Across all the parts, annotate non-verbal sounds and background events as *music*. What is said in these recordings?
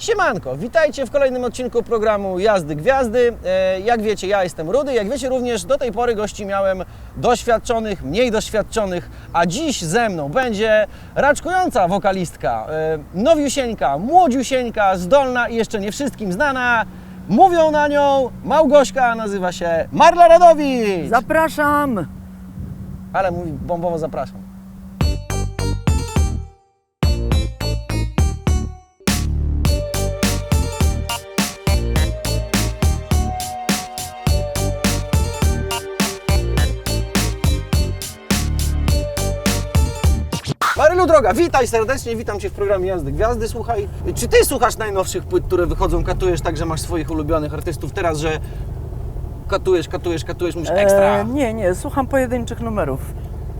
Siemanko, witajcie w kolejnym odcinku programu Jazdy Gwiazdy. E, Jak wiecie, ja jestem Rudy. Jak wiecie również, do tej pory gości miałem doświadczonych, mniej doświadczonych, a dziś ze mną będzie raczkująca wokalistka, e, nowiusieńka, młodziusieńka, zdolna i jeszcze nie wszystkim znana. Mówią na nią Małgośka, nazywa się Marla Radowicz. Zapraszam! Ale mówi bombowo zapraszam. Droga, witaj serdecznie, witam Cię w programie Jazdy Gwiazdy. Słuchaj, czy Ty słuchasz najnowszych płyt, które wychodzą, katujesz tak, że masz swoich ulubionych artystów teraz, że katujesz, katujesz, katujesz, mówisz ekstra. E, nie, nie, słucham pojedynczych numerów.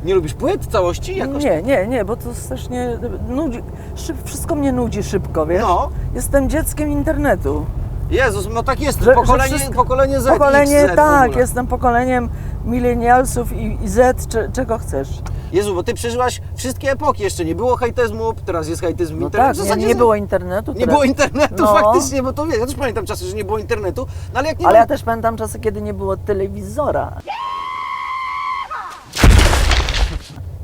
Nie lubisz płyt całości? Jakoś Nie, nie, nie, bo to strasznie nudzi. Szyb, wszystko mnie nudzi szybko, wiesz? No. Jestem dzieckiem internetu. Jezus, no tak jest, Że- że pokolenie, wszystko- pokolenie Z, Pokolenie, X, Z tak, jestem pokoleniem milenialsów i, i Z, cze, czego chcesz. Jezu, bo ty przeżyłaś wszystkie epoki, jeszcze nie było hejtezmu, teraz jest hejtezm w No internecie. tak, nie, nie było internetu. Nie teraz- było internetu No. faktycznie, bo to wiesz, ja też pamiętam czasy, że nie było internetu, no ale jak nie Ale ma... ja też pamiętam czasy, kiedy nie było telewizora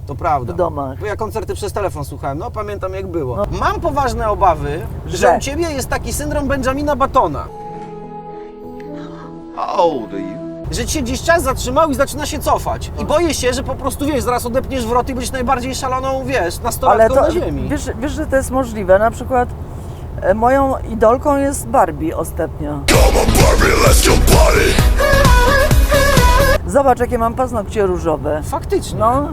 To prawda. w domach. Bo ja koncerty przez telefon słuchałem, no pamiętam jak było. Mam poważne obawy, że, Że? u Ciebie jest taki syndrom Benjamina Batona. How old are you? Że ci się gdzieś czas zatrzymał i zaczyna się cofać. I boję się, że po prostu, wiesz, zaraz odepniesz wrot i będziesz najbardziej szaloną, wiesz, Ale nastolatką to, na ziemi. wiesz, wiesz, że to jest możliwe. Na przykład e, moją idolką jest Barbie ostatnio. Zobacz, jakie mam paznokcie różowe. Faktycznie. No,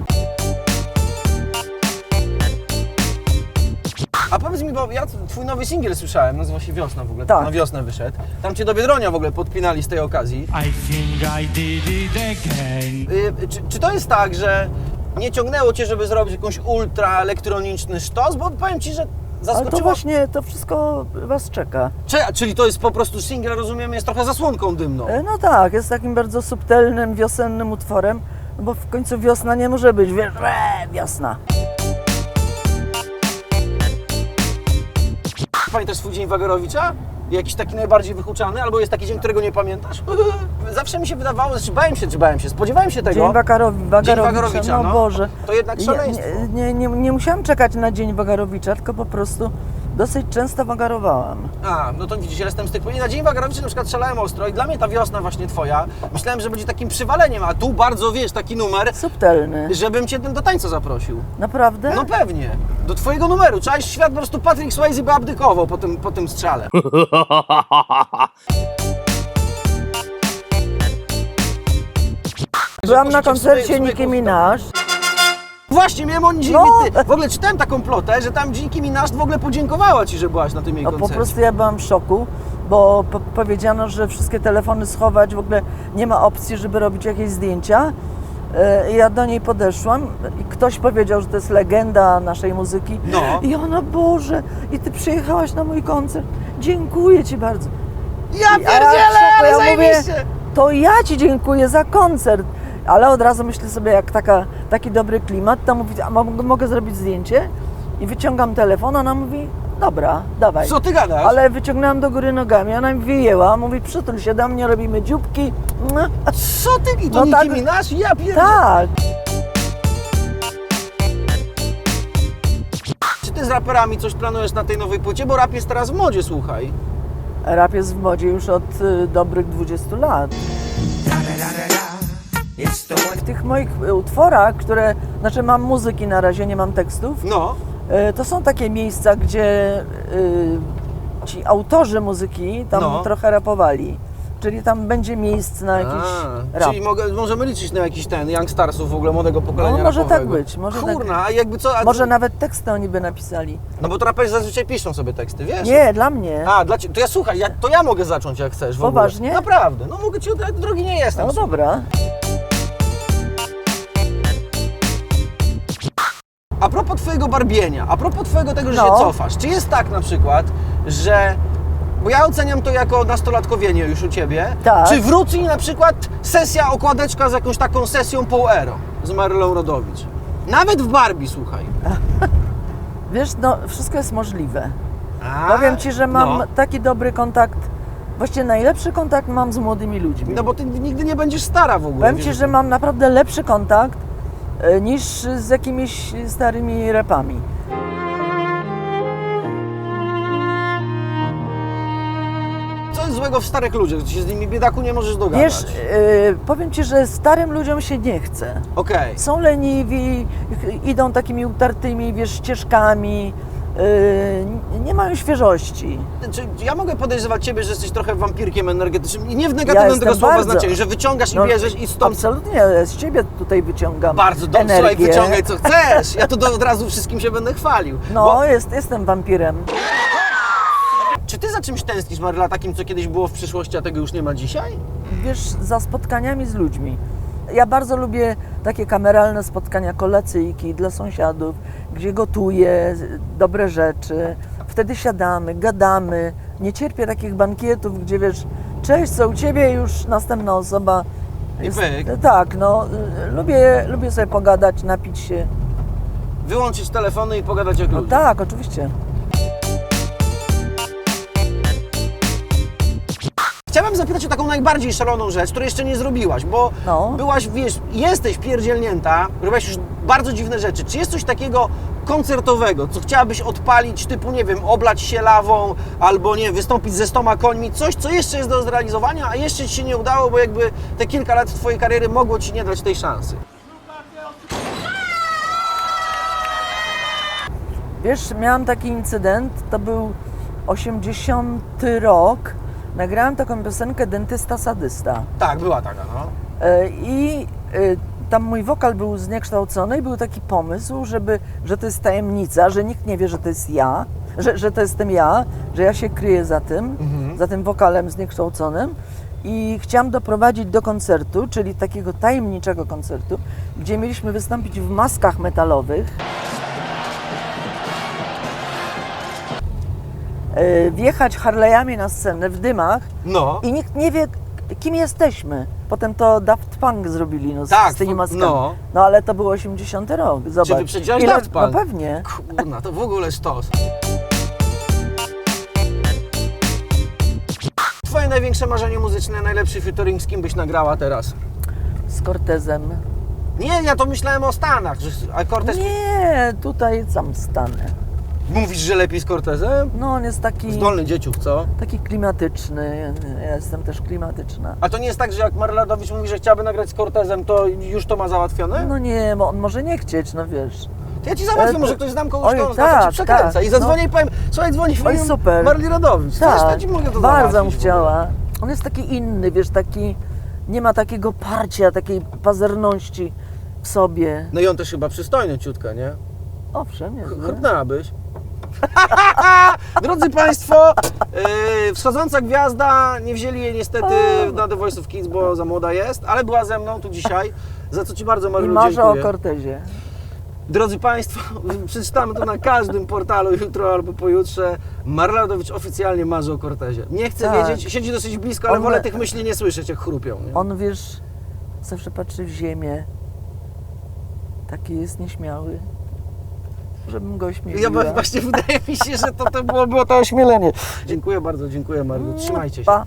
A powiedz mi, bo ja twój nowy singiel słyszałem, nazywa się Wiosna w ogóle, Tak. na wiosnę wyszedł. Tam cię do Biedronia w ogóle podpinali z tej okazji. I think I did it again. Y, czy, czy to jest tak, że nie ciągnęło cię, żeby zrobić jakąś ultra elektroniczny sztos? Bo powiem ci, że ale zaskoczyło... to właśnie, to wszystko was czeka. Czy, czyli to jest po prostu singiel, rozumiem, jest trochę zasłonką dymną. E, No tak, jest takim bardzo subtelnym, wiosennym utworem, no bo w końcu wiosna nie może być, wiesz, e, wiosna. Pamiętasz swój dzień Wagerowicza? Jakiś taki najbardziej wyhuczany? Albo jest taki dzień, którego nie pamiętasz? *laughs* Zawsze mi się wydawało, znaczy bałem się, czy bałem się, spodziewałem się tego. Dzień Wagarowi, Wagarowicza, Wagarowicza, no, no. Boże. To jednak Ja szaleństwo. nie, nie, nie, nie musiałam czekać na Dzień Wagarowicza, tylko po prostu dosyć często wagarowałam. A, no to widzisz, ja jestem z tych... I na Dzień Wagerowicza na przykład szalałem ostro i dla mnie ta wiosna właśnie twoja, myślałem, że będzie takim przywaleniem, a tu bardzo, wiesz, taki numer, Subtelny. żebym cię do tańca zaprosił. Naprawdę? No pewnie. Do twojego numeru. Cześć, świat po prostu Patrick Swayze by abdykował po tym, po tym strzale. *laughs* Byłam na koncercie Nicki Minaj. Właśnie, miałem o. No. ty- W ogóle czytałem taką plotę, że tam Nicki Minaj w ogóle podziękowała ci, że byłaś na tym jej No, po prostu ja byłam w szoku, bo po powiedziano, że wszystkie telefony schować, w ogóle nie ma opcji, żeby robić jakieś zdjęcia. E, Ja do niej podeszłam i ktoś powiedział, że to jest legenda naszej muzyki. No. I ona, Boże, i ty przyjechałaś na mój koncert. Dziękuję Ci bardzo. Ja ja pierdzielę, szoku, ale ja mówię! To ja Ci dziękuję za koncert. Ale od razu myślę sobie, jak taka, taki dobry klimat, to mówi, a mo- mogę zrobić zdjęcie? I wyciągam telefon, ona mówi, dobra, dawaj. Co ty gadasz? Ale wyciągnęłam do góry nogami, ona mi wyjęła, mówi przytul się do mnie, robimy dzióbki. Mua. Co ty? To No Nicki tak. Minaj? Ja pierdzielę. Tak, Czy ty z raperami coś planujesz na tej nowej płycie? Bo rap jest teraz w modzie, słuchaj. rap jest w modzie już od y, dobrych 20 lat. W tych moich y, utworach, które, znaczy mam muzyki na razie, nie mam tekstów, No. y, to są takie miejsca, gdzie y, ci autorzy muzyki tam No. trochę rapowali. Czyli tam będzie miejsce na jakiś A, rap. Czyli mogę, możemy liczyć na jakiś ten Youngstarsów w ogóle młodego pokolenia No, może tak rapowego. być, może tak Kurna, a jakby co... A, Może nawet teksty oni by napisali. No bo to raperzy zazwyczaj piszą sobie teksty, wiesz? Nie, dla mnie. A, dla ciebie. To ja słuchaj, ja, to ja mogę zacząć jak chcesz w Poważnie? ogóle. Naprawdę. No mogę ci od drogi nie jestem. No dobra. A propos twojego barbienia, a propos twojego tego, że No. się cofasz, czy jest tak na przykład, że... Bo ja oceniam to jako nastolatkowienie już u Ciebie. Tak. Czy wróci na przykład sesja, okładeczka z jakąś taką sesją Ero z Marylą Rodowicz? Nawet w Barbie, słuchaj. *laughs* Wiesz, no wszystko jest możliwe. A, Powiem Ci, że mam no. taki dobry kontakt, właściwie najlepszy kontakt mam z młodymi ludźmi. No bo ty nigdy nie będziesz stara w ogóle. Powiem Ci, że tym. mam naprawdę lepszy kontakt niż z jakimiś starymi repami. Co jest złego w starych ludziach? Ty się z nimi biedaku nie możesz dogadać. Wiesz, e, powiem Ci, że starym ludziom się nie chce. Okej. Są leniwi, idą takimi utartymi, wiesz, ścieżkami, e, nie mają świeżości. Czy ja mogę podejrzewać Ciebie, że jesteś trochę wampirkiem energetycznym i nie w negatywnym jestem tego słowa bardzo. znaczeniu, że wyciągasz No, i bierzesz i stąd Absolutnie, z Ciebie tutaj wyciągam bardzo dobrze, słuchaj, wyciągaj co chcesz. Ja to do, od razu wszystkim się będę chwalił. No, Bo, jest, jestem wampirem. czy Ty za czymś tęsknisz, Maryla, takim, co kiedyś było w przyszłości, a tego już nie ma dzisiaj? wiesz, za spotkaniami z ludźmi. Ja bardzo lubię takie kameralne spotkania, kolacyjki dla sąsiadów, gdzie gotuję dobre rzeczy. Wtedy siadamy, gadamy. Nie cierpię takich bankietów, gdzie wiesz, cześć, co u Ciebie, już następna osoba. Pyk. tak, no, lubię, lubię sobie pogadać, napić się. Wyłączyć telefony i pogadać jak No ludzie. tak, oczywiście. Chciałem zapytać o taką najbardziej szaloną rzecz, której jeszcze nie zrobiłaś, bo No. byłaś, wiesz, jesteś pierdzielnięta, robiłaś już bardzo dziwne rzeczy. Czy jest coś takiego koncertowego, co chciałabyś odpalić, typu, nie wiem, oblać się lawą, albo, nie wiem, wystąpić ze stoma końmi, coś, co jeszcze jest do zrealizowania, a jeszcze Ci się nie udało, bo jakby te kilka lat Twojej kariery mogło Ci nie dać tej szansy? Wiesz, miałam taki incydent, to był 80 rok. Nagrałam taką piosenkę Dentysta Sadysta. Tak, była taka, no. E, I e, tam mój wokal był zniekształcony i był taki pomysł, żeby, że to jest tajemnica, że nikt nie wie, że to jest ja, że, że to jestem ja, że ja się kryję za tym, za tym wokalem zniekształconym. I chciałam doprowadzić do koncertu, czyli takiego tajemniczego koncertu, gdzie mieliśmy wystąpić w maskach metalowych. Wjechać Harley'ami na scenę w dymach No. i nikt nie wie, kim jesteśmy. Potem to Daft Punk zrobili no, z, Tak, z tymi fu- maskami. no. No. ale to był 80 rok. Zobacz. Czy Ile- Daft Punk? No pewnie. Kurna, to w ogóle sztos. Twoje największe marzenie muzyczne, najlepszy featuring z kim byś nagrała teraz? Z Cortezem. Nie, ja to myślałem o Stanach, że a Cortez... Nie, tutaj sam stanę. Mówisz, że lepiej z Cortezem? No on jest taki, Zdolny dzieciuch, co? taki klimatyczny. Ja jestem też klimatyczna. A to nie jest tak, że jak Marladowicz mówi, że chciałaby nagrać z Cortezem, to już to ma załatwione? No nie, bo on może nie chcieć, no wiesz. To ja ci załatwię, E, może to- ktoś znam kogoś, Oj, kto zna, to ci tak, przekręca. tak, I zadzwonię no. i powiem, słuchaj, dzwoni w Oj, imieniu super. Marli Radowicz. Wiesz, to Tak, ci mogę to bardzo bym załatwić w ogóle. chciała. On jest taki inny, wiesz, taki... Nie ma takiego parcia, takiej pazerności w sobie. No i on też chyba przystojny ciutka, nie? Owszem, jest. Chrupnęłabyś. *laughs* Drodzy Państwo, yy, wschodząca gwiazda, nie wzięli jej niestety na The Voice of Kids, bo za młoda jest, ale była ze mną tu dzisiaj, za co Ci bardzo I Marylu marzę o dziękuję. Cortezie. Drodzy Państwo, *laughs* przeczytamy to na każdym portalu jutro albo pojutrze. Marladowicz oficjalnie marzy o Cortezie. Nie chce Tak. wiedzieć, siedzi dosyć blisko, ale On- wolę tych myśli nie słyszeć, jak chrupią. Nie? On, wiesz, zawsze patrzy w ziemię. Taki jest nieśmiały. Żebym go Ja ośmieliła. właśnie *laughs* wydaje mi się, że to, to było, było to ośmielenie. Dziękuję bardzo, dziękuję Marylu. Trzymajcie się. Pa.